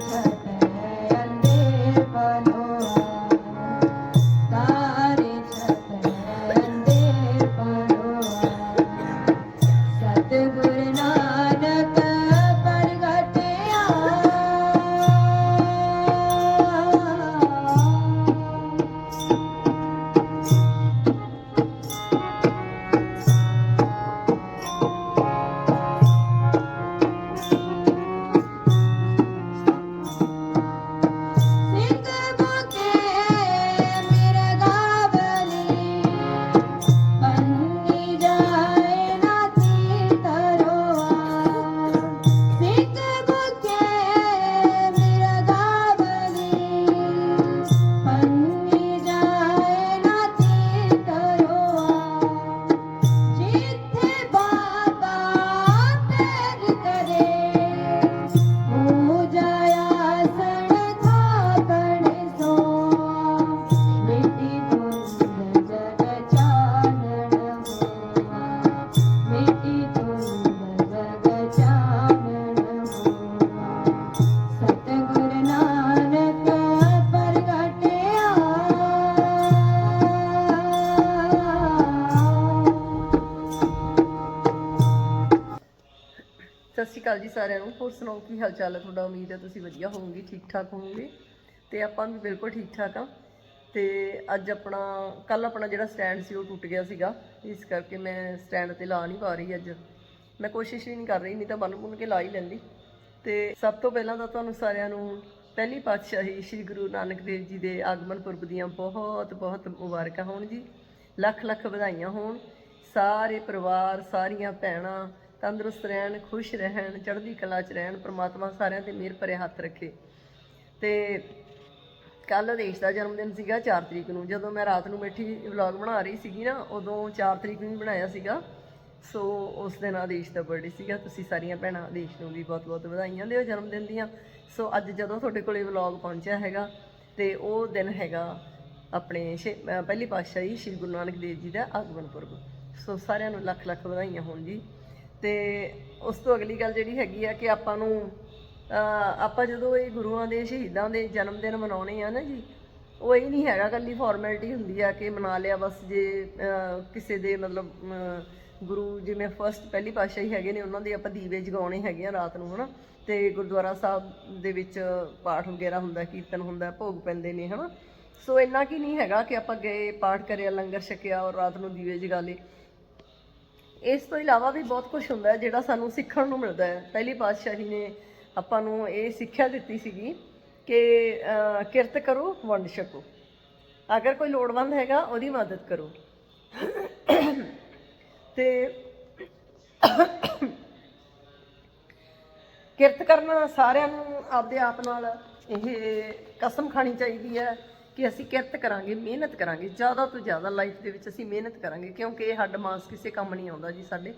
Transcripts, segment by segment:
Hare ਅਕਾਲ ਜੀ ਸਾਰਿਆਂ ਨੂੰ। ਹੋਰ ਸੁਣਾਓ, ਕੀ ਹਾਲ ਚਾਲ ਹੈ ਤੁਹਾਡਾ ਉਮੀਦ ਹੈ ਤੁਸੀਂ ਵਧੀਆ ਹੋਵੋਗੇ ਠੀਕ ਠਾਕ ਹੋਵੋਗੇ। ਤੇ ਆਪਾਂ ਵੀ ਬਿਲਕੁਲ ਠੀਕ ਠਾਕ ਆ। ਤੇ ਅੱਜ ਆਪਣਾ ਕੱਲ ਆਪਣਾ ਜਿਹੜਾ ਸਟੈਂਡ ਸੀ, ਉਹ ਟੁੱਟ ਗਿਆ ਸੀਗਾ। ਇਸ ਕਰਕੇ ਮੈਂ ਸਟੈਂਡ ਤੇ ਲਾ ਨਹੀਂ ਪਾ ਰਹੀ ਅੱਜ। ਮੈਂ ਕੋਸ਼ਿਸ਼ ਵੀ ਨਹੀਂ ਕਰ ਰਹੀ, ਨਹੀਂ ਤਾਂ ਬੰਨ ਬੁੰਨ ਕੇ ਲਾ ਹੀ ਲੈਂਦੀ। ਤੇ ਸਭ ਤੋਂ ਪਹਿਲਾਂ ਤਾਂ ਤੁਹਾਨੂੰ ਸਾਰਿਆਂ ਨੂੰ ਪਹਿਲੀ ਪਾਤਸ਼ਾਹੀ ਸ੍ਰੀ ਗੁਰੂ ਨਾਨਕ ਦੇਵ ਜੀ ਦੇ ਆਗਮਨ ਪੁਰਬ ਦੀਆਂ ਬਹੁਤ ਬਹੁਤ ਮੁਬਾਰਕਾਂ ਹੋਣ ਜੀ। ਲੱਖ ਲੱਖ ਵਧਾਈਆਂ ਹੋਣ। ਸਾਰੇ ਪਰਿਵਾਰ, ਸਾਰੀਆਂ ਭੈਣਾਂ ਤੰਦਰੁਸਤ ਰਹਿਣ, ਖੁਸ਼ ਰਹਿਣ, ਚੜ੍ਹਦੀ ਕਲਾ 'ਚ ਰਹਿਣ, ਪ੍ਰਮਾਤਮਾ ਸਾਰਿਆਂ ਤੇ ਮਿਹਰ ਭਰੇ ਹੱਥ ਰੱਖੇ। ਤੇ ਕੱਲ ਦੇਸ਼ ਦਾ ਜਨਮ ਦਿਨ ਸੀਗਾ 4 ਤਰੀਕ ਨੂੰ। ਜਦੋਂ ਮੈਂ ਰਾਤ ਨੂੰ ਬੈਠੀ ਵਲੌਗ ਬਣਾ ਰਹੀ ਸੀਗੀ ਨਾ, ਉਦੋਂ 4 ਤਰੀਕ ਨੂੰ ਹੀ ਬਣਾਇਆ ਸੀਗਾ। ਸੋ ਉਸ ਦਿਨ ਆਦੇਸ਼ ਦਾ ਬਰਥਡੇ ਸੀਗਾ। ਤੁਸੀਂ ਸਾਰੀਆਂ ਭੈਣਾਂ ਆਦੇਸ਼ ਨੂੰ ਵੀ ਬਹੁਤ-ਬਹੁਤ ਵਧਾਈਆਂ ਦਿਓ ਜਨਮ ਦਿਨ ਦੀਆਂ। ਸੋ ਅੱਜ ਜਦੋਂ ਤੁਹਾਡੇ ਕੋਲੇ ਵਲੌਗ ਪਹੁੰਚਿਆ ਹੈਗਾ, ਤੇ ਉਹ ਦਿਨ ਹੈਗਾ ਆਪਣੇ ਪਹਿਲੀ ਪਾਤਸ਼ਾਹੀ ਸ੍ਰੀ ਗੁਰੂ ਨਾਨਕ ਦੇਵ ਜੀ ਦਾ ਆਗਮਨ ਪੁਰਬ। ਸੋ ਸਾਰਿਆਂ ਨੂੰ ਲੱਖ ਲੱਖ ਵਧਾਈਆਂ ਹੋਣ ਜੀ। ਤੇ ਉਸ ਤੋਂ ਅਗਲੀ ਗੱਲ ਜਿਹੜੀ ਹੈਗੀ ਆ ਕਿ ਆਪਾਂ ਨੂੰ ਆਪਾਂ ਜਦੋਂ ਇਹ ਗੁਰੂਆਂ ਦੇ ਸ਼ਹੀਦਾਂ ਦੇ ਜਨਮ ਦਿਨ ਮਨਾਉਣੇ ਆ ਨਾ ਜੀ, ਉਹ ਇਹ ਨਹੀਂ ਹੈਗਾ ਕੱਲੀ ਫਾਰਮੈਲਿਟੀ ਹੁੰਦੀ ਆ ਕਿ ਮਨਾ ਲਿਆ ਬਸ ਜੇ ਕਿਸੇ ਦੇ ਮਤਲਬ ਗੁਰੂ ਜਿਵੇਂ ਫਰਸਟ ਪਹਿਲੀ ਪਾਤਸ਼ਾਹੀ ਹੈਗੇ ਨੇ, ਉਹਨਾਂ ਦੇ ਆਪਾਂ ਦੀਵੇ ਜਗਾਉਣੇ ਹੈਗੇ ਆ ਰਾਤ ਨੂੰ, ਹਨਾ? ਤੇ ਗੁਰਦੁਆਰਾ ਸਾਹਿਬ ਦੇ ਵਿੱਚ ਪਾਠ ਵਗੈਰਾ ਹੁੰਦਾ, ਕੀਰਤਨ ਹੁੰਦਾ, ਭੋਗ ਪੈਂਦੇ ਨੇ, ਹਨਾ? ਸੋ ਇੰਨਾ ਕੀ ਨਹੀਂ ਹੈਗਾ ਕਿ ਆਪਾਂ ਗਏ, ਪਾਠ ਕਰਿਆ, ਲੰਗਰ ਛਕਿਆ ਔਰ ਰਾਤ ਨੂੰ ਦੀਵੇ ਜਗਾ ਲਏ। ਇਸ ਤੋਂ ਇਲਾਵਾ ਵੀ ਬਹੁਤ ਕੁਝ ਹੁੰਦਾ ਹੈ, ਜਿਹੜਾ ਸਾਨੂੰ ਸਿੱਖਣ ਨੂੰ ਮਿਲਦਾ ਹੈ। ਪਹਿਲੀ ਪਾਤਸ਼ਾਹੀ ਨੇ ਆਪਾਂ ਨੂੰ ਇਹ ਸਿੱਖਿਆ ਦਿੱਤੀ ਸੀਗੀ ਕਿ ਕਿਰਤ ਕਰੋ, ਵੰਡ ਛਕੋ। ਅਗਰ ਕੋਈ ਲੋੜਵੰਦ ਹੈਗਾ, ਉਹਦੀ ਮਦਦ ਕਰੋ। ਤੇ ਕਿਰਤ ਕਰਨਾ ਸਾਰਿਆਂ ਨੂੰ ਆਪਦੇ ਆਪ ਨਾਲ ਇਹ ਕਸਮ ਖਾਣੀ ਚਾਹੀਦੀ ਹੈ। ਕਿ ਅਸੀਂ ਕਿਰਤ ਕਰਾਂਗੇ, ਮਿਹਨਤ ਕਰਾਂਗੇ, ਜ਼ਿਆਦਾ ਤੋਂ ਜ਼ਿਆਦਾ ਲਾਈਫ ਦੇ ਵਿੱਚ ਅਸੀਂ ਮਿਹਨਤ ਕਰਾਂਗੇ, ਕਿਉਂਕਿ ਇਹ ਹੱਡ ਮਾਸ ਕਿਸੇ ਕੰਮ ਨਹੀਂ ਆਉਂਦਾ ਜੀ ਸਾਡੇ।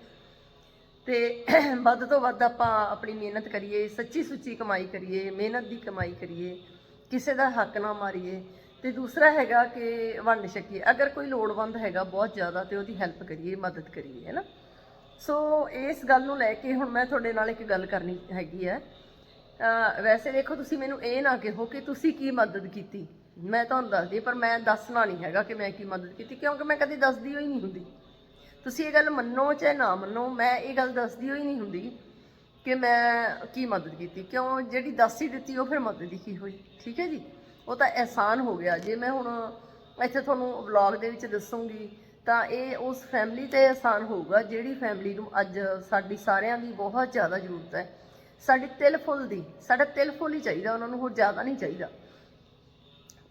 ਤੇ ਵੱਧ ਤੋਂ ਵੱਧ ਆਪਾਂ ਆਪਣੀ ਮਿਹਨਤ ਕਰੀਏ, ਸੱਚੀ ਸੁੱਚੀ ਕਮਾਈ ਕਰੀਏ, ਮਿਹਨਤ ਦੀ ਕਮਾਈ ਕਰੀਏ, ਕਿਸੇ ਦਾ ਹੱਕ ਨਾ ਮਾਰੀਏ। ਤੇ ਦੂਸਰਾ ਹੈਗਾ ਕਿ ਵੰਡ ਛਕੀਏ। ਅਗਰ ਕੋਈ ਲੋੜਵੰਦ ਹੈਗਾ ਬਹੁਤ ਜ਼ਿਆਦਾ ਤੇ ਉਹਦੀ ਹੈਲਪ ਕਰੀਏ, ਮਦਦ ਕਰੀਏ, ਹੈ ਨਾ? ਸੋ ਇਸ ਗੱਲ ਨੂੰ ਲੈ ਕੇ ਹੁਣ ਮੈਂ ਤੁਹਾਡੇ ਨਾਲ ਇੱਕ ਗੱਲ ਕਰਨੀ ਹੈਗੀ ਹੈ। ਵੈਸੇ ਦੇਖੋ ਤੁਸੀਂ ਮੈਨੂੰ ਇਹ ਨਾ ਕਹੋ ਕਿ ਤੁਸੀਂ ਕੀ ਮਦਦ ਕੀਤੀ। ਮੈਂ ਤੁਹਾਨੂੰ ਦੱਸਦੀ, ਪਰ ਮੈਂ ਦੱਸਣਾ ਨਹੀਂ ਹੈਗਾ ਕਿ ਮੈਂ ਕੀ ਮਦਦ ਕੀਤੀ, ਕਿਉਂਕਿ ਮੈਂ ਕਦੀ ਦੱਸਦੀ ਹੋਈ ਨਹੀਂ ਹੁੰਦੀ। ਤੁਸੀਂ ਇਹ ਗੱਲ ਮੰਨੋ ਚਾਹੇ ਨਾ ਮੰਨੋ, ਮੈਂ ਇਹ ਗੱਲ ਦੱਸਦੀ ਹੋਈ ਨਹੀਂ ਹੁੰਦੀ ਕਿ ਮੈਂ ਕੀ ਮਦਦ ਕੀਤੀ। ਕਿਉਂ? ਜਿਹੜੀ ਦੱਸ ਹੀ ਦਿੱਤੀ, ਉਹ ਫਿਰ ਮਦਦ ਹੀ ਕੀ ਹੋਈ? ਠੀਕ ਹੈ ਜੀ? ਉਹ ਤਾਂ ਅਹਿਸਾਨ ਹੋ ਗਿਆ। ਜੇ ਮੈਂ ਹੁਣ ਇੱਥੇ ਤੁਹਾਨੂੰ ਵਲੌਗ ਦੇ ਵਿੱਚ ਦੱਸੂਗੀ, ਤਾਂ ਇਹ ਉਸ ਫੈਮਿਲੀ ਤੇ ਅਹਿਸਾਨ ਹੋਊਗਾ, ਜਿਹੜੀ ਫੈਮਿਲੀ ਨੂੰ ਅੱਜ ਸਾਡੀ ਸਾਰਿਆਂ ਦੀ ਬਹੁਤ ਜ਼ਿਆਦਾ ਜ਼ਰੂਰਤ ਹੈ। ਸਾਡੀ ਤਿਲ ਫੁੱਲ ਦੀ, ਸਾਡਾ ਤਿਲ ਫੁੱਲ ਹੀ ਚਾਹੀਦਾ, ਉਹਨਾਂ ਨੂੰ ਹੋਰ ਜ਼ਿਆਦਾ ਨਹੀਂ ਚਾਹੀਦਾ।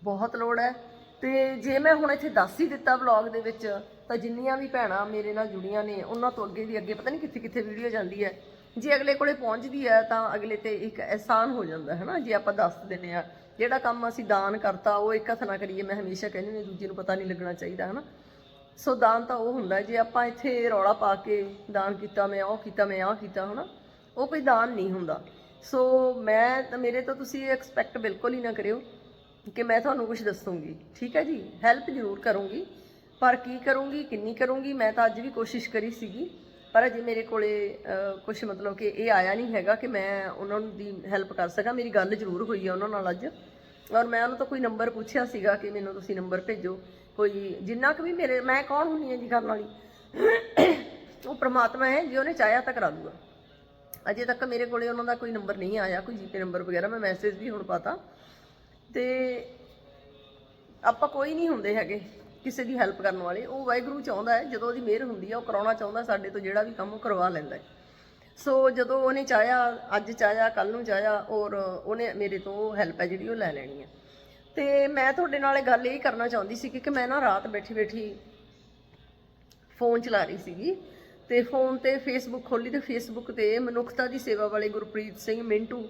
ਬਹੁਤ ਲੋੜ ਹੈ। ਤੇ ਜੇ ਮੈਂ ਹੁਣ ਇੱਥੇ ਦੱਸ ਹੀ ਦਿੱਤਾ ਵਲੌਗ ਦੇ ਵਿੱਚ, ਤਾਂ ਜਿੰਨੀਆਂ ਵੀ ਭੈਣਾਂ ਮੇਰੇ ਨਾਲ ਜੁੜੀਆਂ ਨੇ, ਉਹਨਾਂ ਤੋਂ ਅੱਗੇ ਦੀ ਅੱਗੇ ਪਤਾ ਨਹੀਂ ਕਿੱਥੇ ਕਿੱਥੇ ਵੀਡੀਓ ਜਾਂਦੀ ਹੈ। ਜੇ ਅਗਲੇ ਕੋਲੇ ਪਹੁੰਚਦੀ ਹੈ, ਤਾਂ ਅਗਲੇ ਤੇ ਇੱਕ ਅਹਿਸਾਨ ਹੋ ਜਾਂਦਾ ਹੈ ਨਾ, ਜੇ ਆਪਾਂ ਦੱਸ ਦਿੰਦੇ ਆ ਜਿਹੜਾ ਕੰਮ ਅਸੀਂ ਦਾਨ ਕਰਤਾ, ਉਹ ਇੱਕ ਹੱਥ ਨਾਲ ਕਰੀਏ, ਮੈਂ ਹਮੇਸ਼ਾ ਕਹਿੰਦੀ ਨੇ ਦੂਜੇ ਨੂੰ ਪਤਾ ਨਹੀਂ ਲੱਗਣਾ ਚਾਹੀਦਾ, ਹੈ ਨਾ। ਸੋ ਦਾਨ ਤਾਂ ਉਹ ਹੁੰਦਾ, ਜੇ ਆਪਾਂ ਇੱਥੇ ਰੌਲਾ ਪਾ ਕੇ ਦਾਨ ਕੀਤਾ, ਮੈਂ ਉਹ ਕੀਤਾ, ਮੈਂ ਆਹ ਕੀਤਾ ਹਨਾ ਉਹ ਕੋਈ ਦਾਨ ਨਹੀਂ ਹੁੰਦਾ। ਸੋ ਮੈਂ, ਮੇਰੇ ਤੋਂ ਤੁਸੀਂ ਐਕਸਪੈਕਟ ਬਿਲਕੁਲ ਹੀ ਨਾ ਕਰਿਓ ਕਿ ਮੈਂ ਤੁਹਾਨੂੰ ਕੁਝ ਦੱਸੂਗੀ। ਠੀਕ ਹੈ ਜੀ? ਹੈਲਪ ਜ਼ਰੂਰ ਕਰੂੰਗੀ। ਪਰ ਕੀ ਕਰੂੰਗੀ, ਕਿੰਨੀ ਕਰੂੰਗੀ, ਮੈਂ ਤਾਂ ਅੱਜ ਵੀ ਕੋਸ਼ਿਸ਼ ਕਰੀ ਸੀਗੀ। ਪਰ ਅਜੇ ਮੇਰੇ ਕੋਲੇ ਕੁਝ ਮਤਲਬ ਕਿ ਇਹ ਆਇਆ ਨਹੀਂ ਹੈਗਾ ਕਿ ਮੈਂ ਉਹਨਾਂ ਨੂੰ ਦੀ ਹੈਲਪ ਕਰ ਸਕਾਂ। ਮੇਰੀ ਗੱਲ ਜ਼ਰੂਰ ਹੋਈ ਆ ਉਹਨਾਂ ਨਾਲ ਅੱਜ। ਔਰ ਮੈਂ ਉਹਨਾਂ ਤੋਂ ਕੋਈ ਨੰਬਰ ਪੁੱਛਿਆ ਸੀਗਾ ਕਿ ਮੈਨੂੰ ਤੁਸੀਂ ਨੰਬਰ ਭੇਜੋ। ਕੋਈ ਜਿੰਨਾ ਕੁ ਵੀ ਮੇਰੇ, ਮੈਂ ਕੌਣ ਹੁੰਨੀ ਹਾਂ ਜੀ ਕਰਨ ਵਾਲੀ? ਉਹ ਪ੍ਰਮਾਤਮਾ ਹੈ, ਜੇ ਉਹਨੇ ਚਾਹਿਆ ਤਾਂ ਕਰਾ ਦੂਗਾ ਅਜੇ ਤੱਕ ਮੇਰੇ ਕੋਲੇ ਉਹਨਾਂ ਦਾ ਕੋਈ ਨੰਬਰ ਨਹੀਂ ਆਇਆ, ਕੋਈ ਜੀਪੇ ਨੰਬਰ ਵਗੈਰਾ, ਮੈਂ ਮੈਸੇਜ ਵੀ ਹੁਣ ਪਾਤਾ। ਤੇ ਆਪਾਂ ਕੋਈ ਨਹੀਂ ਹੁੰਦੇ ਹੈਗੇ ਕਿਸੇ ਦੀ ਹੈਲਪ ਕਰਨ ਵਾਲੇ। ਉਹ ਵਾਹਿਗੁਰੂ ਚਾਹੁੰਦਾ ਹੈ, ਜਦੋਂ ਉਹਦੀ ਮਿਹਰ ਹੁੰਦੀ ਹੈ ਉਹ ਕਰਾਉਣਾ ਚਾਹੁੰਦਾ, ਸਾਡੇ ਤੋਂ ਜਿਹੜਾ ਵੀ ਕੰਮ ਉਹ ਕਰਵਾ ਲੈਂਦਾ ਹੈ। ਸੋ ਜਦੋਂ ਉਹਨੇ ਚਾਹਿਆ, ਅੱਜ ਚਾਹਿਆ ਕੱਲ ਨੂੰ ਚਾਹਿਆ, ਔਰ ਉਹਨੇ ਮੇਰੇ ਤੋਂ ਹੈਲਪ ਹੈ ਜਿਹੜੀ ਉਹ ਲੈ ਲੈਣੀ ਹੈ। ਤੇ ਮੈਂ ਤੁਹਾਡੇ ਨਾਲ ਇਹ ਗੱਲ ਇਹ ਕਰਨਾ ਚਾਹੁੰਦੀ ਸੀ ਕਿ ਮੈਂ ਨਾ ਰਾਤ ਬੈਠੀ ਬੈਠੀ ਫੋਨ ਚਲਾ ਰਹੀ ਸੀਗੀ ਤੇ ਫੋਨ ਤੇ ਫੇਸਬੁੱਕ ਖੋਲੀ ਤੇ ਫੇਸਬੁੱਕ ਤੇ ਮਨੁੱਖਤਾ ਦੀ ਸੇਵਾ ਵਾਲੇ ਗੁਰਪ੍ਰੀਤ ਸਿੰਘ ਮਿੰਟੂ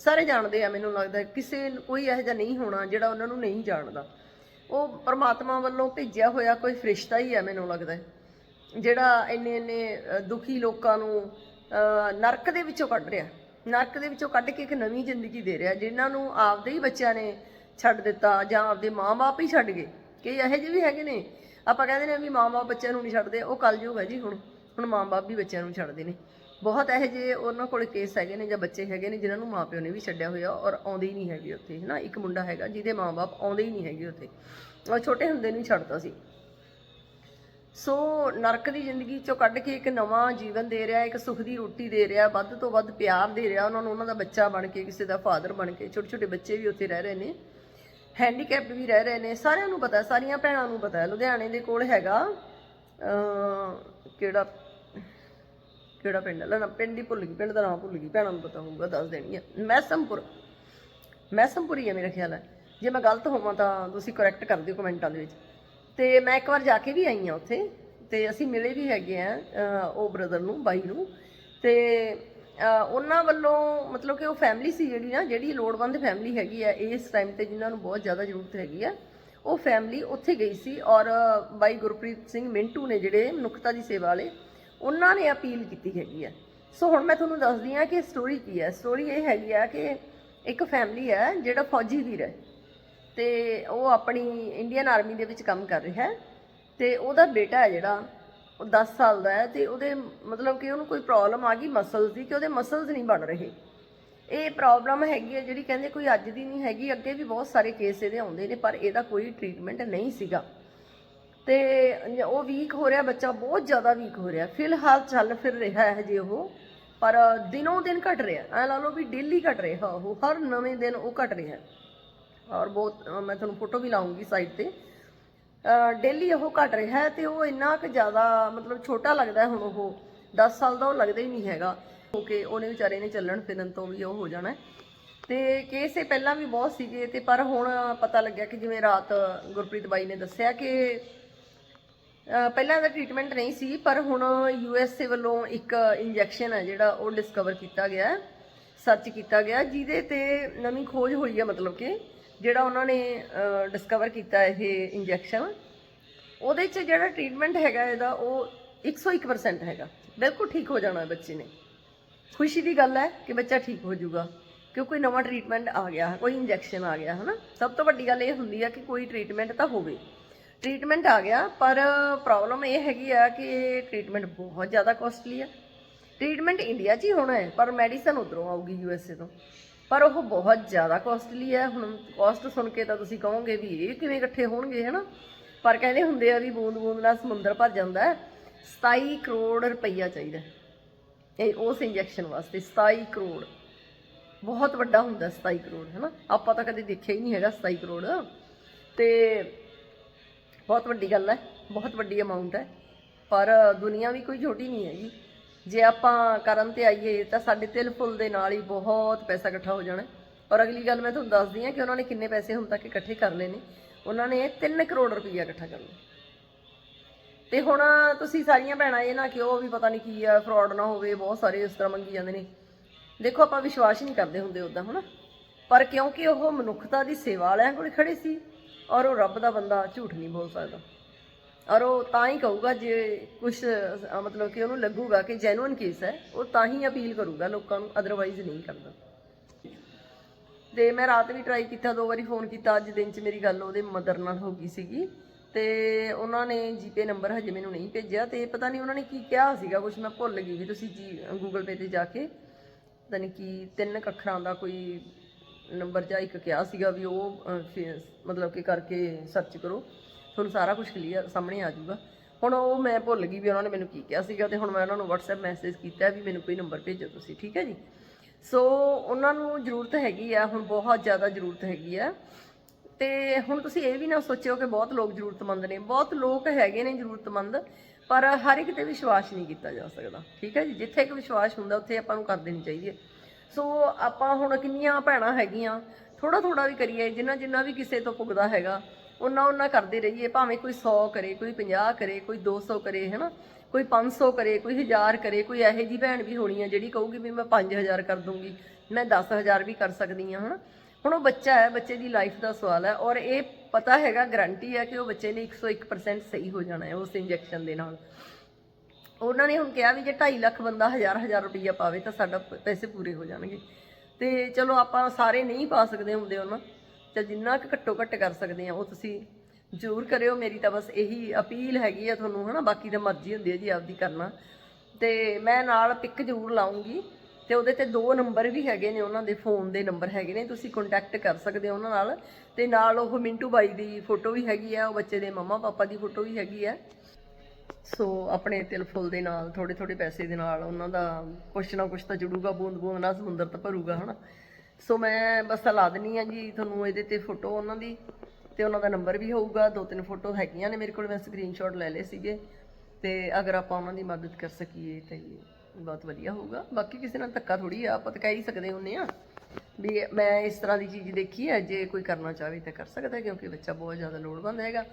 ਸਾਰੇ ਜਾਣਦੇ ਆ, ਮੈਨੂੰ ਲੱਗਦਾ ਕਿਸੇ ਕੋਈ ਇਹੋ ਜਿਹਾ ਨਹੀਂ ਹੋਣਾ ਜਿਹੜਾ ਉਹਨਾਂ ਨੂੰ ਨਹੀਂ ਜਾਣਦਾ। ਉਹ ਪ੍ਰਮਾਤਮਾ ਵੱਲੋਂ ਭੇਜਿਆ ਹੋਇਆ ਕੋਈ ਫਰਿਸ਼ਤਾ ਹੀ ਆ ਮੈਨੂੰ ਲੱਗਦਾ ਜਿਹੜਾ ਇੰਨੇ ਇੰਨੇ ਦੁਖੀ ਲੋਕਾਂ ਨੂੰ ਨਰਕ ਦੇ ਵਿੱਚੋਂ ਕੱਢ ਰਿਹਾ। ਨਰਕ ਦੇ ਵਿੱਚੋਂ ਕੱਢ ਕੇ ਇੱਕ ਨਵੀਂ ਜ਼ਿੰਦਗੀ ਦੇ ਰਿਹਾ, ਜਿਨ੍ਹਾਂ ਨੂੰ ਆਪਦੇ ਹੀ ਬੱਚਿਆਂ ਨੇ ਛੱਡ ਦਿੱਤਾ ਜਾਂ ਆਪਦੇ ਮਾਂ-ਬਾਪ ਹੀ ਛੱਡ ਗਏ। ਕਈ ਇਹੋ ਜਿਹੇ ਵੀ ਹੈਗੇ ਨੇ। ਆਪਾਂ ਕਹਿੰਦੇ ਨੇ ਵੀ ਮਾਂ-ਬਾਪ ਬੱਚਿਆਂ ਨੂੰ ਨਹੀਂ ਛੱਡਦੇ, ਉਹ ਕਲਯੁਗ ਹੈ ਜੀ ਹੁਣ। ਹੁਣ ਮਾਂ-ਬਾਪ ਵੀ ਬੱਚਿਆਂ ਨੂੰ ਛੱਡਦੇ ਨੇ। ਬਹੁਤ ਇਹੋ ਜਿਹੇ ਉਹਨਾਂ ਕੋਲ ਕੇਸ ਹੈਗੇ ਨੇ ਜਾਂ ਬੱਚੇ ਹੈਗੇ ਨੇ ਜਿਨ੍ਹਾਂ ਨੂੰ ਮਾਪਿਓ ਨੇ ਵੀ ਛੱਡਿਆ ਹੋਇਆ ਔਰ ਆਉਂਦੇ ਹੀ ਨਹੀਂ ਹੈਗੇ ਉੱਥੇ, ਹਨਾ? ਇੱਕ ਮੁੰਡਾ ਹੈਗਾ ਜਿਹਦੇ ਮਾਂ-ਬਾਪ ਆਉਂਦੇ ਹੀ ਨਹੀਂ ਹੈਗੇ ਉੱਥੇ। ਔਰ ਛੋਟੇ ਹੁੰਦੇ ਨੂੰ ਹੀ ਛੱਡਤਾ ਸੀ। ਸੋ ਨਰਕ ਦੀ ਜ਼ਿੰਦਗੀ ਚੋਂ ਕੱਢ ਕੇ ਇੱਕ ਨਵਾਂ ਜੀਵਨ ਦੇ ਰਿਹਾ, ਇੱਕ ਸੁੱਖ ਦੀ ਰੋਟੀ ਦੇ ਰਿਹਾ, ਵੱਧ ਤੋਂ ਵੱਧ ਪਿਆਰ ਦੇ ਰਿਹਾ, ਉਹਨਾਂ ਨੂੰ ਉਹਨਾਂ ਦਾ ਬੱਚਾ ਬਣ ਕੇ, ਕਿਸੇ ਦਾ ਫਾਦਰ ਬਣ ਕੇ ਛੋਟੇ ਛੋਟੇ ਬੱਚੇ ਵੀ ਉੱਥੇ ਰਹਿ ਰਹੇ ਨੇ ਹੈਂਡੀਕੈਪਡ ਵੀ ਰਹਿ ਰਹੇ ਨੇ, ਸਾਰਿਆਂ ਨੂੰ ਪਤਾ, ਸਾਰੀਆਂ ਭੈਣਾਂ ਨੂੰ ਪਤਾ, ਲੁਧਿਆਣੇ ਦੇ ਕੋਲ ਹੈਗਾ ਕਿਹੜਾ ਕਿਹੜਾ ਪਿੰਡ ਹੈ? ਨਾ, ਪਿੰਡ ਹੀ ਭੁੱਲ ਗਈ, ਪਿੰਡ ਦਾ ਨਾਮ ਭੁੱਲ ਗਈ, ਭੈਣਾਂ ਨੂੰ ਪਤਾ ਹੋਊਗਾ, ਦੱਸ ਦੇਣੀ ਹੈ ਮੈਸਮਪੁਰ। ਮੈਸਮਪੁਰ ਹੀ ਹੈ ਮੇਰਾ ਖਿਆਲ ਹੈ। ਜੇ ਮੈਂ ਗਲਤ ਹੋਵਾਂ ਤਾਂ ਤੁਸੀਂ ਕਰੈਕਟ ਕਰ ਦਿਓ ਕਮੈਂਟਾਂ ਦੇ ਵਿੱਚ। ਤੇ ਮੈਂ ਇੱਕ ਵਾਰ ਜਾ ਕੇ ਵੀ ਆਈ ਆ ਉੱਥੇ, ਤੇ ਅਸੀਂ ਮਿਲੇ ਵੀ ਹੈਗੇ ਆ ਉਹ ਬ੍ਰਦਰ ਨੂੰ, ਬਾਈ ਨੂੰ। ਤੇ ਉਹਨਾਂ ਵੱਲੋਂ ਮਤਲਬ ਕਿ ਉਹ ਫੈਮਿਲੀ ਸੀ ਜਿਹੜੀ ਨਾ, ਜਿਹੜੀ ਲੋੜਵੰਦ ਫੈਮਿਲੀ ਹੈਗੀ ਆ, ਇਸ ਟਾਈਮ ਤੇ ਜਿਨ੍ਹਾਂ ਨੂੰ ਬਹੁਤ ਜ਼ਿਆਦਾ ਜ਼ਰੂਰਤ ਹੈਗੀ ਆ, ਉਹ ਫੈਮਿਲੀ ਉੱਥੇ ਗਈ ਸੀ ਔਰ ਬਾਈ ਗੁਰਪ੍ਰੀਤ ਸਿੰਘ ਮਿੰਟੂ ਨੇ ਜਿਹੜੇ ਮਨੁੱਖਤਾ ਦੀ ਸੇਵਾ ਵਾਲੇ ਉਹਨਾਂ ਨੇ ਅਪੀਲ ਕੀਤੀ ਹੈਗੀ ਆ। ਸੋ ਹੁਣ ਮੈਂ ਤੁਹਾਨੂੰ ਦੱਸਦੀ ਆ ਕਿ ਸਟੋਰੀ ਕੀ ਹੈ ਸਟੋਰੀ ਇਹ ਹੈਗੀ ਆ ਕਿ ਇੱਕ ਫੈਮਿਲੀ ਹੈ ਜਿਹੜਾ ਫੌਜੀ ਵੀਰ ਹੈ। ਤੇ ਉਹ ਆਪਣੀ ਇੰਡੀਅਨ ਆਰਮੀ ਦੇ ਵਿੱਚ ਕੰਮ ਕਰ ਰਿਹਾ ਹੈ। ਤੇ ਉਹਦਾ ਬੇਟਾ ਹੈ ਜਿਹੜਾ, ਉਹ 10 ਸਾਲ ਦਾ ਹੈ ਤੇ ਉਹਦੇ ਮਤਲਬ ਕਿ ਉਹਨੂੰ ਕੋਈ ਪ੍ਰੋਬਲਮ ਆ ਗਈ ਮਸਲਸ ਦੀ ਕਿ ਉਹਦੇ ਮਸਲਸ ਨਹੀਂ ਬਣ ਰਹੇ। ਇਹ ਪ੍ਰੋਬਲਮ ਹੈਗੀ ਹੈ ਜਿਹੜੀ ਕਹਿੰਦੇ ਕੋਈ ਅੱਜ ਦੀ ਨਹੀਂ ਹੈਗੀ। ਅੱਗੇ ਵੀ ਬਹੁਤ ਸਾਰੇ ਕੇਸ ਇਹਦੇ ਆਉਂਦੇ ਨੇ, ਪਰ ਇਹਦਾ ਕੋਈ ਟ੍ਰੀਟਮੈਂਟ ਨਹੀਂ ਸੀਗਾ। ਤੇ ਉਹ ਵੀਕ ਹੋ ਰਿਹਾ, ਬੱਚਾ ਬਹੁਤ ਜ਼ਿਆਦਾ ਵੀਕ ਹੋ ਰਿਹਾ। ਫਿਲਹਾਲ ਚੱਲ ਫਿਰ ਰਿਹਾ ਹੈ ਜੇ ਉਹ, ਪਰ ਦਿਨੋਂ ਦਿਨ ਘਟ ਰਿਹਾ। ਐ ਲਾ ਲਓ ਵੀ ਡੇਲੀ ਘਟ ਰਿਹਾ ਉਹ, ਹਰ ਨਵੇਂ ਦਿਨ ਉਹ ਘਟ ਰਿਹਾ। ਔਰ ਬਹੁਤ ਮੈਂ ਤੁਹਾਨੂੰ ਫੋਟੋ ਵੀ ਲਾਉਂਗੀ ਸਾਈਡ ਤੇ। ਡੇਲੀ ਉਹ ਘਟ ਰਿਹਾ ਹੈ ਤੇ ਉਹ ਇੰਨਾ ਕੁ ਜ਼ਿਆਦਾ, ਮਤਲਬ ਛੋਟਾ ਲੱਗਦਾ ਹੁਣ ਉਹ 10 ਸਾਲ ਦਾ ਉਹ ਲੱਗਦਾ ਹੀ ਨਹੀਂ ਹੈਗਾ। ਕਿਉਂਕਿ ਉਹਨੇ ਵਿਚਾਰੇ ਨੇ ਚੱਲਣ ਫਿਰਨ ਤੋਂ ਵੀ ਉਹ ਹੋ ਜਾਣਾ। ਹੈ। ਤੇ ਕੇਸ ਇਹ ਪਹਿਲਾਂ ਵੀ ਬਹੁਤ ਸੀਗੇ ਤੇ ਪਰ ਹੁਣ ਪਤਾ ਲੱਗਿਆ ਕਿ ਜਿਵੇਂ ਰਾਤ ਗੁਰਪ੍ਰੀਤ ਬਾਈ ਨੇ ਦੱਸਿਆ ਕਿ ਪਹਿਲਾਂ ਦਾ ਟ੍ਰੀਟਮੈਂਟ ਨਹੀਂ ਸੀ, ਪਰ ਹੁਣ ਯੂਐਸਏ ਵੱਲੋਂ ਇੱਕ ਇੰਜੈਕਸ਼ਨ ਹੈ ਜਿਹੜਾ ਉਹ ਡਿਸਕਵਰ ਕੀਤਾ ਗਿਆ ਸਰਚ ਕੀਤਾ ਗਿਆ, ਜਿਹਦੇ ਤੇ ਨਵੀਂ ਖੋਜ ਹੋਈ ਹੈ ਮਤਲਬ ਕਿ, ਜਿਹੜਾ ਉਹਨਾਂ ਨੇ ਡਿਸਕਵਰ ਕੀਤਾ ਇਹ ਇੰਜੈਕਸ਼ਨ ਉਹਦੇ 'ਚ ਜਿਹੜਾ ਟ੍ਰੀਟਮੈਂਟ ਹੈਗਾ ਇਹਦਾ, ਉਹ 101% ਹੈਗਾ। ਬਿਲਕੁਲ ਠੀਕ ਹੋ ਜਾਣਾ ਬੱਚੇ ਨੇ। ਖੁਸ਼ੀ ਦੀ ਗੱਲ ਹੈ ਕਿ ਬੱਚਾ ਠੀਕ ਹੋ ਜਾਊਗਾ ਕਿਉਂ ਕੋਈ ਨਵਾਂ ਟ੍ਰੀਟਮੈਂਟ ਆ ਗਿਆ, ਕੋਈ ਇੰਜੈਕਸ਼ਨ ਆ ਗਿਆ, ਹਨਾ? ਸਭ ਤੋਂ ਵੱਡੀ ਗੱਲ ਇਹ ਹੁੰਦੀ ਹੈ ਕਿ ਕੋਈ ਟ੍ਰੀਟਮੈਂਟ ਤਾਂ ਹੋਵੇ। ਟ੍ਰੀਟਮੈਂਟ ਆ ਗਿਆ, ਪਰ ਪ੍ਰੋਬਲਮ ਇਹ ਹੈਗੀ ਆ ਕਿ ਇਹ ਟ੍ਰੀਟਮੈਂਟ ਬਹੁਤ ਜ਼ਿਆਦਾ ਕੋਸਟਲੀ ਆ। ਟ੍ਰੀਟਮੈਂਟ ਇੰਡੀਆ 'ਚ ਹੀ ਹੋਣਾ ਹੈ, ਪਰ ਮੈਡੀਸਨ ਉਧਰੋਂ ਆਊਗੀ ਯੂ ਐੱਸ ਏ ਤੋਂ। ਪਰ ਉਹ ਬਹੁਤ ਜ਼ਿਆਦਾ ਕੋਸਟਲੀ ਹੈ ਹੁਣ ਕੋਸਟ ਸੁਣ ਕੇ ਤਾਂ ਤੁਸੀਂ ਕਹੋਗੇ ਵੀ ਇਹ ਕਿਵੇਂ ਇਕੱਠੇ ਹੋਣਗੇ, ਹਨਾ? ਪਰ ਕਹਿੰਦੇ ਹੁੰਦੇ ਆ ਵੀ ਬੂੰਦ ਬੂੰਦ ਨਾਲ ਸਮੁੰਦਰ ਭਰ ਜਾਂਦਾ ਹੈ। 27 ਕਰੋੜ ਰੁਪਈਆ ਚਾਹੀਦਾ ਇਹ ਉਸ ਇੰਜੈਕਸ਼ਨ ਵਾਸਤੇ 27 ਕਰੋੜ। ਬਹੁਤ ਵੱਡਾ ਹੁੰਦਾ 27 ਕਰੋੜ, ਹੈਨਾ? ਆਪਾਂ ਤਾਂ ਕਦੇ ਦੇਖਿਆ ਹੀ ਨਹੀਂ ਹੈਗਾ 27 ਕਰੋੜ। ਤੇ ਬਹੁਤ ਵੱਡੀ ਗੱਲ ਹੈ, ਬਹੁਤ ਵੱਡੀ ਅਮਾਉਂਟ ਹੈ। ਪਰ ਦੁਨੀਆ ਵੀ ਕੋਈ ਛੋਟੀ ਨਹੀਂ ਹੈਗੀ। ਜੇ ਆਪਾਂ ਕਰਨ ਤੇ ਆਈਏ ਤਾਂ ਸਾਡੇ ਤਿਲ ਫੁੱਲ ਦੇ ਨਾਲ ਹੀ ਬਹੁਤ ਪੈਸਾ ਇਕੱਠਾ ਹੋ ਜਾਣਾ। ਔਰ ਅਗਲੀ ਗੱਲ ਮੈਂ ਤੁਹਾਨੂੰ ਦੱਸਦੀ ਹਾਂ ਕਿ ਉਹਨਾਂ ਨੇ ਕਿੰਨੇ ਪੈਸੇ ਹੁਣ ਤੱਕ ਇਕੱਠੇ ਕਰ ਲਏ ਨੇ। ਉਹਨਾਂ ਨੇ 3 ਕਰੋੜ ਰੁਪਈਆ ਇਕੱਠਾ ਕਰ ਲਿਆ ਤੇ ਹੁਣ ਤੁਸੀਂ ਸਾਰੀਆਂ ਭੈਣਾਂ, ਇਹ ਨਾ ਕਿ ਉਹ ਵੀ ਪਤਾ ਨਹੀਂ ਕੀ ਆ ਫਰਾਡ ਨਾ ਹੋਵੇ, ਬਹੁਤ ਸਾਰੇ ਇਸ ਤਰ੍ਹਾਂ ਮੰਗੀ ਜਾਂਦੇ ਨੇ। ਦੇਖੋ, ਆਪਾਂ ਵਿਸ਼ਵਾਸ ਨਹੀਂ ਕਰਦੇ ਹੁੰਦੇ ਉਦਾਂ ਹਨਾ? ਪਰ ਕਿਉਂਕਿ ਉਹ ਮਨੁੱਖਤਾ ਦੀ ਸੇਵਾ ਵਾਲਿਆਂ ਕੋਲ ਖੜੇ ਸੀ ਔਰ ਉਹ ਰੱਬ ਦਾ ਬੰਦਾ ਝੂਠ ਨਹੀਂ ਬੋਲ ਸਕਦਾ। ਔਰ ਉਹ ਤਾਂ ਹੀ ਕਹੂਗਾ ਜੇ ਕੁਝ ਮਤਲਬ ਕਿ ਉਹਨੂੰ ਲੱਗੂਗਾ ਕਿ ਜੈਨੂਇਨ ਕੇਸ ਹੈ, ਉਹ ਤਾਂ ਹੀ ਅਪੀਲ ਕਰੂਗਾ ਲੋਕਾਂ ਨੂੰ ਅਦਰਵਾਈਜ਼ ਨਹੀਂ ਕਰਦਾ। ਤੇ ਮੈਂ ਰਾਤ ਵੀ ਟਰਾਈ ਕੀਤਾ, ਦੋ ਵਾਰੀ ਫੋਨ ਕੀਤਾ, ਅੱਜ ਦਿਨ 'ਚ ਮੇਰੀ ਗੱਲ ਉਹਦੇ ਮਦਰ ਨਾਲ ਹੋ ਗਈ ਸੀਗੀ। ਤੇ ਉਹਨਾਂ ਨੇ ਜੀਪੇ ਨੰਬਰ ਹਜੇ ਮੈਨੂੰ ਨਹੀਂ ਭੇਜਿਆ ਤੇ ਪਤਾ ਨਹੀਂ ਉਹਨਾਂ ਨੇ ਕੀ ਕਿਹਾ ਸੀਗਾ ਕੁਝ ਮੈਂ ਭੁੱਲ ਗਈ ਵੀ ਤੁਸੀਂ ਜੀ ਗੂਗਲ ਪੇ ਤੇ ਜਾ ਕੇ, ਪਤਾ ਨਹੀਂ ਕੀ, ਤਿੰਨ ਅੱਖਰਾਂ ਦਾ ਕੋਈ ਨੰਬਰ ਜਾਂ ਇੱਕ ਕਿਹਾ ਸੀਗਾ ਵੀ ਉਹ ਅਹ, ਫਿਰ ਮਤਲਬ ਕਿ ਕਰਕੇ ਸਰਚ ਕਰੋ। ਤੁਹਾਨੂੰ ਸਾਰਾ ਕੁਝ ਕਲੀਅਰ ਸਾਹਮਣੇ ਆ ਜਾਊਗਾ। ਹੁਣ ਉਹ ਮੈਂ ਭੁੱਲ ਗਈ ਵੀ ਉਹਨਾਂ ਨੇ ਮੈਨੂੰ ਕੀ ਕਿਹਾ ਸੀਗਾ ਤੇ ਹੁਣ ਮੈਂ ਉਹਨਾਂ ਨੂੰ WhatsApp ਮੈਸੇਜ ਕੀਤਾ ਵੀ ਮੈਨੂੰ ਕੋਈ ਨੰਬਰ ਭੇਜੋ ਤੁਸੀਂ ਠੀਕ ਹੈ ਜੀ? ਸੋ ਉਹਨਾਂ ਨੂੰ ਜ਼ਰੂਰਤ ਹੈਗੀ ਆ ਹੁਣ ਬਹੁਤ ਜ਼ਿਆਦਾ ਜ਼ਰੂਰਤ ਹੈਗੀ ਆ। ਤੇ ਹੁਣ ਤੁਸੀਂ ਇਹ ਵੀ ਨਾ ਸੋਚਿਓ ਕਿ ਬਹੁਤ ਲੋਕ ਜ਼ਰੂਰਤਮੰਦ ਨੇ ਬਹੁਤ ਲੋਕ ਹੈਗੇ ਨੇ ਜ਼ਰੂਰਤਮੰਦ ਪਰ ਹਰ ਇੱਕ ਤੇ ਵਿਸ਼ਵਾਸ ਨਹੀਂ ਕੀਤਾ ਜਾ ਸਕਦਾ ਠੀਕ ਹੈ ਜੀ? ਜਿੱਥੇ ਇੱਕ ਵਿਸ਼ਵਾਸ ਹੁੰਦਾ ਉੱਥੇ ਆਪਾਂ ਨੂੰ ਕਰ ਦੇਣੀ ਚਾਹੀਦੀ ਹੈ। ਸੋ ਆਪਾਂ ਹੁਣ ਕਿੰਨੀਆਂ ਭੈਣਾਂ ਹੈਗੀਆਂ ਥੋੜਾ ਥੋੜਾ ਵੀ ਕਰੀਏ, ਜਿੰਨਾ ਜਿੰਨਾ ਵੀ ਕਿਸੇ ਤੋਂ ਪੁੱਗਦਾ ਹੈਗਾ ਉਹਨਾਂ ਉਹਨਾਂ ਕਰਦੇ ਰਹੀਏ, ਭਾਵੇਂ ਕੋਈ 100 ਕਰੇ, ਕੋਈ 50 ਕਰੇ, ਕੋਈ 200 ਕਰੇ, ਹੈਨਾ? ਕੋਈ 500 ਕਰੇ, ਕੋਈ 1000 ਕਰੇ, ਕੋਈ ਇਹੋ ਜੀ ਭੈਣ ਵੀ ਹੋਣੀ ਆ ਜਿਹੜੀ ਕਹੂਗੀ ਵੀ ਮੈਂ 5000 ਕਰ ਦੂੰਗੀ, ਮੈਂ 10000 ਵੀ ਕਰ ਸਕਦੀ ਆ, ਹਨਾ? ਹੁਣ ਉਹ ਬੱਚਾ ਹੈ, ਬੱਚੇ ਦੀ ਲਾਈਫ ਦਾ ਸਵਾਲ ਹੈ ਔਰ ਇਹ ਪਤਾ ਹੈਗਾ ਗਰੰਟੀ ਹੈ ਕਿ ਉਹ ਬੱਚੇ ਨੇ 101% ਸਹੀ ਹੋ ਜਾਣਾ ਹੈ ਉਸ ਇੰਜੈਕਸ਼ਨ ਦੇ ਨਾਲ। ਉਹਨਾਂ ਨੇ ਹੁਣ ਕਿਹਾ ਵੀ ਜੇ 2.5 ਲੱਖ ਬੰਦਾ ਹਜ਼ਾਰ ਹਜ਼ਾਰ ਰੁਪਈਆ ਪਾਵੇ ਤਾਂ ਸਾਡਾ ਪ- ਪੈਸੇ ਪੂਰੇ ਹੋ ਜਾਣਗੇ। ਤੇ ਚਲੋ ਆਪਾਂ ਸਾਰੇ ਨਹੀਂ ਪਾ ਸਕਦੇ ਹੁੰਦੇ ਉਹਨਾਂ। ਤੇ ਜਿੰਨਾ ਕੁ ਘੱਟੋ ਘੱਟ ਕਰ ਸਕਦੇ ਆ ਉਹ ਤੁਸੀਂ ਜ਼ਰੂਰ ਕਰਿਓ। ਮੇਰੀ ਤਾਂ ਬਸ ਇਹੀ ਅਪੀਲ ਹੈਗੀ ਆ ਤੁਹਾਨੂੰ, ਹਨਾ? ਬਾਕੀ ਤਾਂ ਮਰਜ਼ੀ ਹੁੰਦੀ ਹੈ ਜੀ, ਆਪਦੀ ਕਰਨਾ। ਤੇ ਮੈਂ ਨਾਲ ਪਿਕ ਜ਼ਰੂਰ ਲਾਉਂਗੀ। ਤੇ ਉਹਦੇ ਤੇ ਦੋ ਨੰਬਰ ਵੀ ਹੈਗੇ ਨੇ ਉਹਨਾਂ ਦੇ, ਫੋਨ ਦੇ ਨੰਬਰ ਹੈਗੇ ਨੇ। ਤੁਸੀਂ ਕੰਟੈਕਟ ਕਰ ਸਕਦੇ ਹੋ ਉਹਨਾਂ ਨਾਲ। ਤੇ ਨਾਲ ਉਹ ਮਿੰਟੂ ਬਾਈ ਦੀ ਫੋਟੋ ਵੀ ਹੈਗੀ ਆ, ਉਹ ਬੱਚੇ ਦੇ ਮੰਮਾ ਪਾਪਾ ਦੀ ਫੋਟੋ ਵੀ ਹੈਗੀ ਆ। ਸੋ ਆਪਣੇ ਤਿਲ ਫੁੱਲ ਦੇ ਨਾਲ ਥੋੜੇ ਥੋੜੇ ਪੈਸੇ ਦੇ ਨਾਲ ਉਹਨਾਂ ਦਾ ਕੁਛ ਨਾ ਕੁਛ ਤਾਂ ਜੁੜੂਗਾ, ਬੂੰਦ ਬੂੰਦ ਨਾਲ ਸਮੁੰਦਰ ਤਾਂ ਭਰੂਗਾ, ਹਨਾ? ਸੋ ਮੈਂ ਬਸ ਲਾ ਦਿੰਨੀ ਆ ਜੀ ਤੁਹਾਨੂੰ ਇਹਦੇ ਤੇ ਫੋਟੋ ਉਹਨਾਂ ਦੀ, ਤੇ ਉਹਨਾਂ ਦਾ ਨੰਬਰ ਵੀ ਹੋਊਗਾ, ਦੋ ਤਿੰਨ ਫੋਟੋ ਹੈਗੀਆਂ ਨੇ ਮੇਰੇ ਕੋਲ, ਮੈਂ ਸਕਰੀਨਸ਼ਾਟ ਲੈ ਲਏ ਸੀਗੇ। ਤੇ ਅਗਰ ਆਪਾਂ ਉਹਨਾਂ ਦੀ ਮਦਦ ਕਰ ਸਕੀਏ ਤਾਂ ਬਹੁਤ ਵਧੀਆ ਹੋਊਗਾ। ਬਾਕੀ ਕਿਸੇ ਨਾਲ ਧੱਕਾ ਥੋੜੀ ਆ, ਆਪਾਂ ਤਾਂ ਕਹਿ ਹੀ ਸਕਦੇ ਹੁੰਨੇ ਆ ਵੀ ਮੈਂ ਇਸ ਤਰ੍ਹਾਂ ਦੀ ਚੀਜ਼ ਦੇਖੀ ਹੈ, ਜੇ ਕੋਈ ਕਰਨਾ ਚਾਹਵੇ ਤਾਂ ਕਰ ਸਕਦਾ, ਕਿਉਂਕਿ ਬੱਚਾ ਬਹੁਤ ਜ਼ਿਆਦਾ ਲੋੜਵੰਦ ਹੈਗਾ।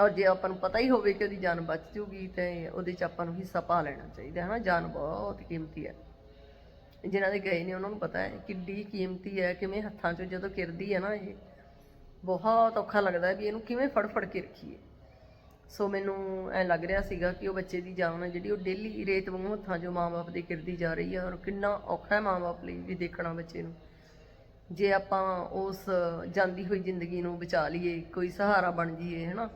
ਔਰ ਜੇ ਆਪਾਂ ਨੂੰ ਪਤਾ ਹੀ ਹੋਵੇ ਕਿ ਉਹਦੀ ਜਾਨ ਬਚ ਜੂਗੀ ਤੇ ਉਹਦੇ 'ਚ ਆਪਾਂ ਨੂੰ ਹਿੱਸਾ ਪਾ ਲੈਣਾ ਚਾਹੀਦਾ ਹੈ ਨਾ, ਜਾਨ ਬਹੁਤ ਕੀਮਤੀ ਹੈ। ਜਿਨ੍ਹਾਂ ਦੇ ਗਏ ਨੇ ਉਹਨਾਂ ਨੂੰ ਪਤਾ ਹੈ ਕਿੱਡੀ ਕੀਮਤੀ ਹੈ, ਕਿਵੇਂ ਹੱਥਾਂ 'ਚੋਂ ਜਦੋਂ ਕਿਰਦੀ ਹੈ ਨਾ ਇਹ, ਬਹੁਤ ਔਖਾ ਲੱਗਦਾ ਵੀ ਇਹਨੂੰ ਕਿਵੇਂ ਫੜ ਫੜ ਕੇ ਰੱਖੀਏ। ਸੋ ਮੈਨੂੰ ਐ ਲੱਗ ਰਿਹਾ ਸੀਗਾ ਕਿ ਉਹ ਬੱਚੇ ਦੀ ਜਾਨ ਜਿਹੜੀ ਉਹ ਡੇਲੀ ਰੇਤ ਵਾਂਗੂ ਹੱਥਾਂ 'ਚੋਂ ਮਾਂ-ਬਾਪ ਦੇ ਕਿਰਦੀ ਜਾ ਰਹੀ ਹੈ ਔਰ ਕਿੰਨਾ ਔਖਾ ਹੈ ਮਾਂ-ਬਾਪ ਲਈ ਵੀ ਦੇਖਣਾ ਬੱਚੇ ਨੂੰ। ਜੇ ਆਪਾਂ ਉਸ ਜਾਂਦੀ ਹੋਈ ਜ਼ਿੰਦਗੀ ਨੂੰ ਬਚਾ ਲਈਏ, ਕੋਈ ਸਹਾਰਾ ਬਣ ਜਾਈਏ ਹੈਨਾ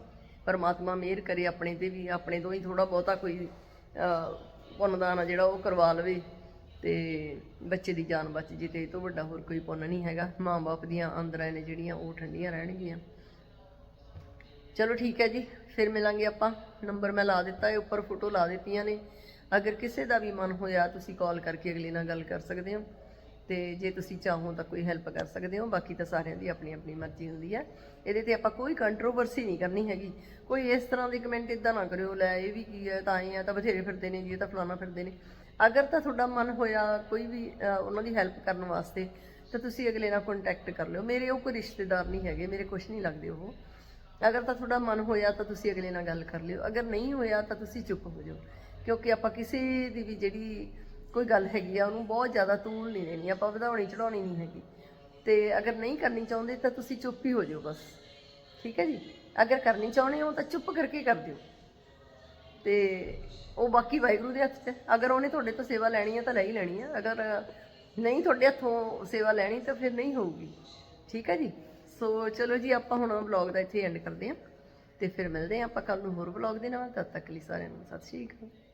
ਪਰਮਾਤਮਾ ਮਿਹਰ ਕਰੇ ਆਪਣੇ ਤੇ ਵੀ ਆਪਣੇ ਤੋਂ ਹੀ ਥੋੜਾ ਬਹੁਤਾ ਕੋਈ ਅਹ, ਪੁੰਨਦਾਨ ਆ ਜਿਹੜਾ ਉਹ ਕਰਵਾ ਲਵੇ ਤੇ ਬੱਚੇ ਦੀ ਜਾਨ ਬਚ ਜੇ ਤੇ ਇਹ ਤੋਂ ਵੱਡਾ ਹੋਰ ਕੋਈ ਪੁੰਨ ਨਹੀਂ ਹੈਗਾ। ਮਾਂ-ਬਾਪ ਦੀਆਂ ਅੰਦਰਾਂ ਨੇ ਜਿਹੜੀਆਂ ਉਹ ਠੰਡੀਆਂ ਰਹਿਣਗੀਆਂ। ਚਲੋ ਠੀਕ ਹੈ ਜੀ ਫਿਰ ਮਿਲਾਂਗੇ ਆਪਾਂ। ਨੰਬਰ ਮੈਂ ਲਾ ਦਿੱਤਾ ਹੈ ਉੱਪਰ ਫੋਟੋ ਲਾ ਦਿੱਤੀਆਂ ਨੇ। ਅਗਰ ਕਿਸੇ ਦਾ ਵੀ ਮਨ ਹੋਇਆ ਤੁਸੀਂ ਕਾਲ ਕਰਕੇ ਅਗਲੇ ਨਾਲ ਗੱਲ ਕਰ ਸਕਦੇ ਹੋ। ਤੇ ਜੇ ਤੁਸੀਂ ਚਾਹੋ ਤਾਂ ਕੋਈ ਹੈਲਪ ਕਰ ਸਕਦੇ ਹੋ, ਬਾਕੀ ਤਾਂ ਸਾਰਿਆਂ ਦੀ ਆਪਣੀ ਆਪਣੀ ਮਰਜ਼ੀ ਹੁੰਦੀ ਹੈ। ਇਹਦੇ ਤੇ ਆਪਾਂ ਕੋਈ ਕੰਟਰੋਵਰਸੀ ਨਹੀਂ ਕਰਨੀ ਹੈਗੀ। ਕੋਈ ਇਸ ਤਰ੍ਹਾਂ ਦੇ ਕਮੈਂਟ ਇਦਾਂ ਨਾ ਕਰਿਓ, ਲੈ ਇਹ ਵੀ ਕੀ ਹੈ, ਤਾਂ ਇਹ ਆ ਤਾਂ ਬਥੇਰੇ ਫਿਰਦੇ ਨੇ ਜੀ ਇਹ ਤਾਂ ਫਲਾਣਾ ਫਿਰਦੇ ਨੇ। ਅਗਰ ਤਾਂ ਤੁਹਾਡਾ ਮਨ ਹੋਇਆ ਕੋਈ ਵੀ ਉਹਨਾਂ ਦੀ ਹੈਲਪ ਕਰਨ ਵਾਸਤੇ, ਤਾਂ ਤੁਸੀਂ ਅਗਲੇ ਨਾਲ ਕੰਟੈਕਟ ਕਰ ਲਿਓ। ਮੇਰੇ ਉਹ ਕੋਈ ਰਿਸ਼ਤੇਦਾਰ ਨਹੀਂ ਹੈਗੇ, ਮੇਰੇ ਕੁਝ ਨਹੀਂ ਲੱਗਦੇ ਉਹ। ਅਗਰ ਤਾਂ ਤੁਹਾਡਾ ਮਨ ਹੋਇਆ ਤਾਂ ਤੁਸੀਂ ਅਗਲੇ ਨਾਲ ਗੱਲ ਕਰ ਲਿਓ। ਅਗਰ ਨਹੀਂ ਹੋਇਆ ਤਾਂ ਤੁਸੀਂ ਚੁੱਪ ਹੋ ਜਾਓ। ਕਿਉਂਕਿ ਆਪਾਂ ਕਿਸੇ ਦੀ ਵੀ ਜਿਹੜੀ ਕੋਈ ਗੱਲ ਹੈਗੀ ਆ, ਉਹਨੂੰ ਬਹੁਤ ਜ਼ਿਆਦਾ ਤੂਲ ਨਹੀਂ ਦੇਣੀ, ਆਪਾਂ ਵਧਾਉਣੀ ਚੜਾਉਣੀ ਨਹੀਂ ਹੈਗੀ। ਤੇ ਅਗਰ ਨਹੀਂ ਕਰਨੀ ਚਾਹੁੰਦੇ ਤਾਂ ਤੁਸੀਂ ਚੁੱਪ ਹੀ ਹੋ ਜਾਓ ਬਸ। ਠੀਕ ਹੈ ਜੀ? ਅਗਰ ਕਰਨੀ ਚਾਹੁੰਦੇ ਹੋ ਤਾਂ ਚੁੱਪ ਕਰਕੇ ਕਰ ਦਿਓ। ਤੇ ਉਹ ਬਾਕੀ ਵਾਹਿਗੁਰੂ ਦੇ ਹੱਥ 'ਚ ਅਗਰ ਉਹਨੇ ਤੁਹਾਡੇ ਤੋਂ ਸੇਵਾ ਲੈਣੀ ਹੈ ਤਾਂ ਲੈ ਹੀ ਲੈਣੀ ਹੈ ਅਗਰ ਨਹੀਂ ਤੁਹਾਡੇ ਹੱਥੋਂ ਸੇਵਾ ਲੈਣੀ ਤਾਂ ਫਿਰ ਨਹੀਂ ਹੋਊਗੀ। ਠੀਕ ਹੈ ਜੀ? ਸੋ ਚਲੋ ਜੀ, ਆਪਾਂ ਹੁਣ ਵਲੌਗ ਦਾ ਇੱਥੇ ਐਂਡ ਕਰਦੇ ਹਾਂ। ਤੇ ਫਿਰ ਮਿਲਦੇ ਹਾਂ ਆਪਾਂ ਕੱਲ ਨੂੰ ਹੋਰ ਵਲੌਗ ਦੇ ਨਾਲ। ਤਦ ਤੱਕ ਲਈ ਸਾਰਿਆਂ ਨੂੰ ਸਤਿ ਸ਼੍ਰੀ ਅਕਾਲ।